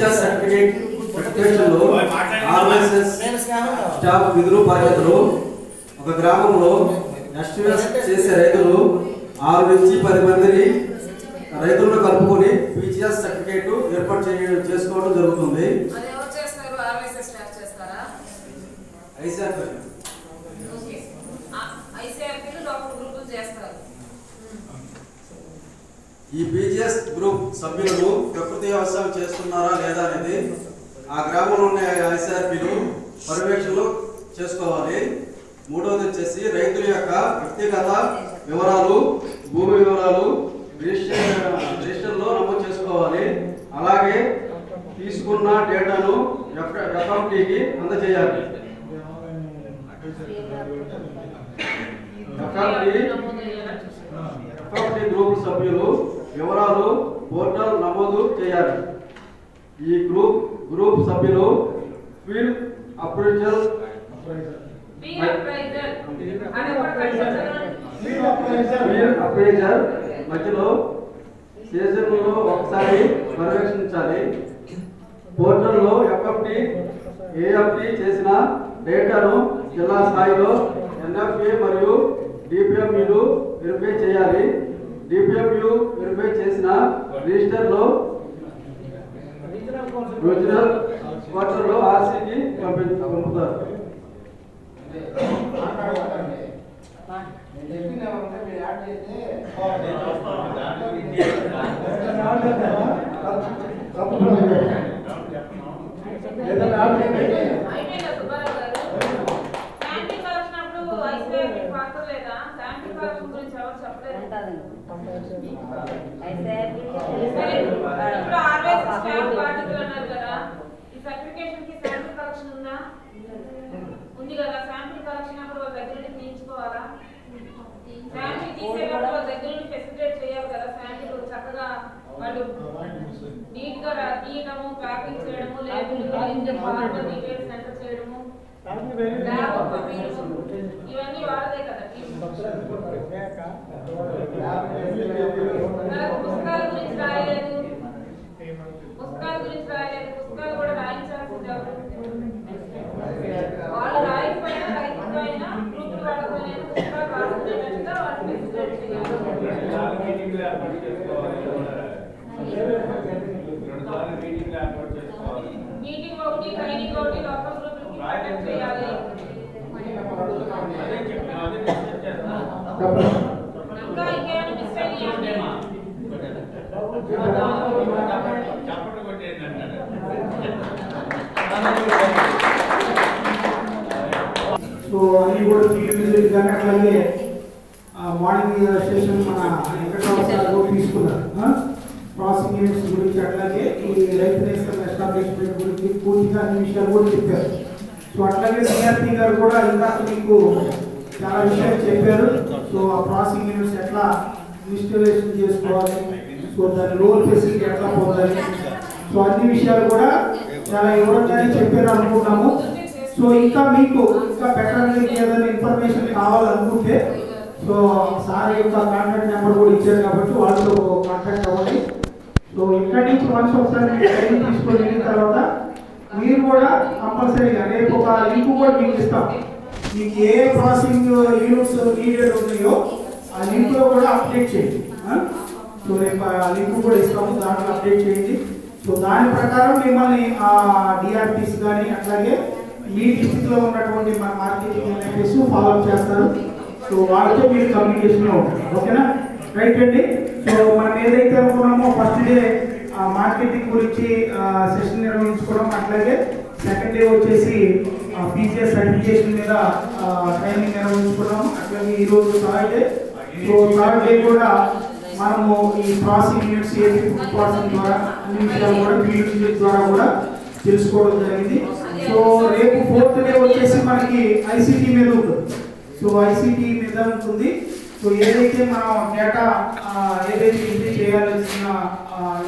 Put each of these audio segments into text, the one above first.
Teacher certificate సర్టిఫికేషన్లు RSS staff విధులు బాధ్యతలు ఒక గ్రామంలో ఎస్టీఎస్ చేసే రైతులు ఆరు నుంచి పది మందిని రైతులను కలుపుకొని పీజీఎస్ సర్టిఫికేట్ ఏర్పాటు చేయడం చేసుకోవడం జరుగుతుంది. అది ఎవరు చేస్తారు ఆర్ఎస్ఎస్ స్టాఫ్ చేస్తారా ఐసీఆర్ ఓకే ఐసీఆర్పీలు లోపల గ్రూపులు చేస్తారు ఈ బీజీఎస్ గ్రూప్ సభ్యులు ప్రకృతి వ్యవసాయం చేస్తున్నారా లేదా అనేది ఆ గ్రామంలో ఉన్న ఐసీఆర్పీలు పర్యవేక్షణలు చేసుకోవాలి. మూడవది వచ్చేసి రైతుల యొక్క వ్యక్తిగత వివరాలు భూమి వివరాలు రిజిస్టర్ రిజిస్టర్లో నమోదు చేసుకోవాలి. అలాగే తీసుకున్న డేటాను ఎఫ్ఎంటీకి అందజేయాలి. ఎఫ్ఎంటీ గ్రూప్ సభ్యులు వివరాలు పోర్టల్ నమోదు చేయాలి. ఈ గ్రూప్ గ్రూప్ సభ్యులు field appraisal B appraiser field మధ్యలో సీజన్లో ఒకసారి పర్యవేక్షించాలి. పోర్టల్లో ఎఫ్ఎఫ్టి ఏఎఫ్టి చేసిన డేటాను జిల్లా స్థాయిలో ఎన్ఎఫ్ఏ మరియు డిపిఎంఈలు వెరిఫై చేయాలి. డిపిఎంయు వెరిఫై చేసిన రిజిస్టర్లో ఒరిజినల్ క్వార్టర్లో ఆర్సీకి పంపి పంపుతారు. అయిపోయిందా సుబ్బారావు గారు. లేదా శాంపిల్ ఈ సర్టిఫికేషన్కి శాంపిల్ కలెక్షన్ ఉందా ఉంది కదా శాంపిల్ కలెక్షన్ అప్పుడు వాళ్ళ దగ్గర నుండి తీయించుకోవాలా శాంపిల్ తీసేటప్పుడు వాళ్ళ దగ్గర నుండి ఫెసిలిటేట్ చేయాలి కదా శాంపిల్ చక్కగా వాళ్ళు నీట్గా రా- తీయడము ప్యాకింగ్ చేయడము లేబుల్ ఫార్మర్ డీటెయిల్స్ అంటే ఇవన్నీ కదా పుస్తకాల గురించి రాయలేదు. పుస్తకాల గురించి రాయలేదు. పుస్తకాలు కూడా రాయించాల్సింది ఎవరు వాళ్ళు. రాయకపోయినా రైతులు అయినా గ్రూపులు వాళ్ళకైనా పుస్తకాలు రాసుకునేటట్టుగా వాళ్ళు ఫెసిలిటేట్ చేయాలి మీటింగ్ ఒకటి ట్రైనింగ్ ఒకటి లోకల్ గ్రూపులకి కండక్ట్ చేయాలి ఇంకా ఇంకేమైనా మిస్ అయ్యాయండి సో అన్ని కూడా ఫీల్డ్ విజిట్ కానీ అట్లాగే మార్నింగ్ సెషన్ మన వెంకటరావు తీసుకున్నారు. ఆ? ప్రాసెసింగ్ యూనిట్స్ గురించి అట్లాగే ఈ రైతు నేస్తం ఎస్టాబ్లిష్మెంట్ గురించి పూర్తిగా అన్ని విషయాలు కూడా చెప్పారు. సో అట్లాగే సిఆర్పి గారు కూడా ఇంకా మీకు చాలా విషయాలు చెప్పారు. సో ఆ ప్రాసెసింగ్ యూనిట్స్ ఎట్లా ఇన్స్టాలేషన్ చేసుకోవాలి? సో దాని లోన్ ఫెసిలిటీ ఎట్లా పొందాలి సో అన్ని విషయాలు కూడా చాలా వివరంగానే చెప్పారు అనుకున్నాము సో ఇంకా మీకు ఇంకా బెటర్ ఏదైనా ఇన్ఫర్మేషన్ కావాలనుకుంటే సో సార్ యొక్క కాంటాక్ట్ నెంబర్ కూడా ఇచ్చారు కాబట్టి వాళ్ళతో కాంటాక్ట్ అవ్వండి. సో ఇక్కడి నుంచి వన్స్ ఒకసారి ట్రైనింగ్ తీసుకొని వెళ్ళిన తర్వాత మీరు కూడా కంపల్సరీగా రేపు ఒక లింక్ కూడా మీకు ఇస్తాం. మీకు ఏ ప్రాసెసింగ్ యూనిట్స్ నీడెడ్ ఉన్నాయో ఆ లింక్లో కూడా అప్డేట్ చేయండి. సో రేపు ఆ లింక్ కూడా ఇస్తాము దాంట్లో అప్డేట్ చేయండి. సో దాని ప్రకారం మిమ్మల్ని ఆ డిఆర్టీస్ కానీ అట్లాగే మీ డిస్టిక్లో ఉన్నటువంటి మన మార్కెటింగ్ ఎన్ఎఫ్ఎస్ ఫాలో అప్ చేస్తారు. సో వాళ్ళతో మీరు కమ్యూనికేషన్లో ఉంటారు. ఓకేనా? రైట్ అండి. సో మనం ఏదైతే అనుకున్నామో ఫస్ట్ డే మార్కెటింగ్ గురించి సెషన్ నిర్వహించుకోవడం అట్లాగే సెకండ్ డే వచ్చేసి పీజీఎస్ సర్టిఫికేషన్ మీద ట్రైనింగ్ నిర్వహించుకున్నాము. అట్లాగే ఈ రోజు third day so third day కూడా మనము ఈ ప్రాసెసింగ్ యూనిట్స్ ఏది ఫుడ్ ప్రాసెసింగ్ ద్వారా అన్ని విషయాలు కూడా ఫీల్డ్ ద్వారా కూడా తెలుసుకోవడం జరిగింది. సో రేపు ఫోర్త్ డే వచ్చేసి మనకి ఐసీటీ మీద ఉంటుంది. సో ఐసీటీ మీద ఉంటుంది. సో ఏదైతే మనం డేటా ఏదైతే ఎంట్రీ చేయాల్సిన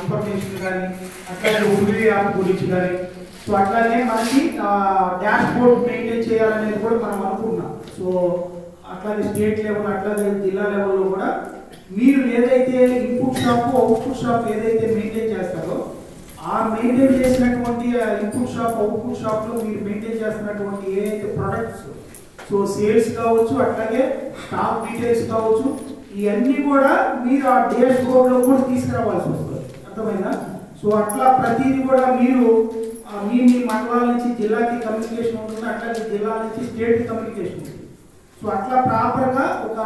ఇన్ఫర్మేషన్ కానీ అట్లాగే ఉబి యాప్ గురించి కానీ సో అట్లాగే మనకి డాష్ బోర్డ్ మెయింటైన్ చేయాలనేది కూడా మనం అనుకున్నాం సో అట్లాగే స్టేట్ లెవెల్ అట్లాగే జిల్లా లెవెల్లో కూడా మీరు ఏదైతే ఇన్పుట్ షాప్ అవుట్పుట్ షాప్ ఏదైతే మెయింటైన్ చేస్తారో ఆ మెయింటైన్ చేసినటువంటి ఇన్పుట్ షాప్ అవుట్పుట్ షాప్లో మీరు మెయింటైన్ చేస్తున్నటువంటి ఏదైతే ప్రొడక్ట్స్ సో సేల్స్ కావచ్చు అట్లాగే స్టాక్ డీటెయిల్స్ కావచ్చు ఇవన్నీ కూడా మీరు ఆ డేస్ బోర్డ్లో కూడా తీసుకురావాల్సి వస్తుంది. అర్థమైందా? సో అట్లా ప్రతిదీ కూడా మీరు మీ మీ మండలాల నుంచి జిల్లాకి కమ్యూనికేషన్ ఉంటుంది అట్లాగే జిల్లా నుంచి స్టేట్ కమ్యూనికేషన్ ఉంటుంది. సో అట్లా ప్రాపర్గా ఒక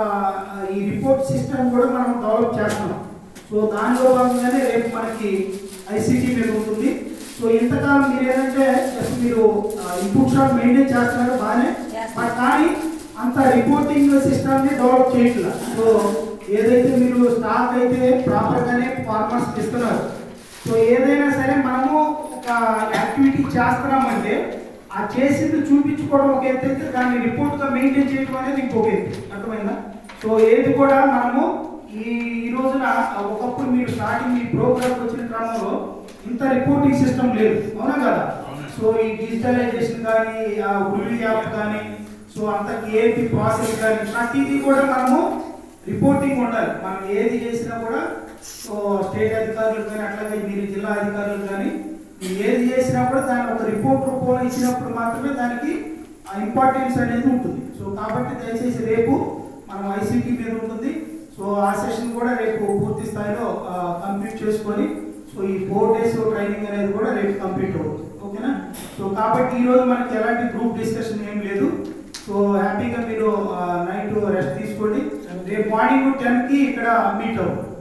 ఈ రిపోర్ట్ సిస్టమ్ కూడా మనం డెవలప్ చేస్తున్నాం. సో దానిలో భాగంగానే రేపు మనకి ఐసీటీ ఉంటుంది. సో ఇంతకాలం మీరు ఏంటంటే జస్ట్ మీరు ఇన్పుట్ షాట్ మెయింటైన్ చేస్తున్నారు బాగానే. బట్ కానీ అంత రిపోర్టింగ్ సిస్టమ్ని డెవలప్ చేయట్లేదు సో ఏదైతే మీరు స్టాక్ అయితే ప్రాపర్ గానే ఫార్మర్స్ ఇస్తున్నారు. సో ఏదైనా సరే మనము ఒక యాక్టివిటీ చేస్తున్నామంటే ఆ చేసింది చూపించుకోవడం ఒక ఎత్తు అయితే దాన్ని రిపోర్ట్గా మెయింటైన్ చేయడం అనేది ఇంకొక ఎత్తు అర్థమైందా? సో ఏది కూడా మనము ఈ ఈ రోజున ఒకప్పుడు మీరు స్టార్టింగ్ ఈ ప్రోగ్రామ్ వచ్చిన క్రమంలో ఇంత రిపోర్టింగ్ సిస్టమ్ లేదు. అవునా కదా? సో ఈ డిజిటలైజేషన్ కానీ ఆ ఉల్లి యాప్ కానీ సో అంత ఏపీ ప్రాసెస్ కానీ ప్రతిదీ కూడా మనము రిపోర్టింగ్ ఉండాలి. మనం ఏది చేసినా కూడా సో స్టేట్ అధికారులు కానీ అట్లాగే మీరు జిల్లా అధికారులు కానీ ఏది చేసినా కూడా ఒక రిపోర్ట్ రూపంలో ఇచ్చినప్పుడు మాత్రమే దానికి ఇంపార్టెన్స్ అనేది ఉంటుంది. సో కాబట్టి దయచేసి రేపు మనం ఐసీటీ మీద ఉంటుంది. సో ఆ సెషన్ కూడా రేపు పూర్తి స్థాయిలో కంప్లీట్ చేసుకొని సో ఈ ఫోర్ డేస్ ట్రైనింగ్ అనేది కూడా రేపు కంప్లీట్ అవుతుంది. ఓకేనా? సో కాబట్టి ఈ రోజు మనకి ఎలాంటి గ్రూప్ డిస్కషన్ ఏం లేదు. సో హ్యాపీగా మీరు నైట్ రెస్ట్ తీసుకోండి. రేపు మార్నింగ్ టెన్కి ఇక్కడ మీట్ అవుతుంది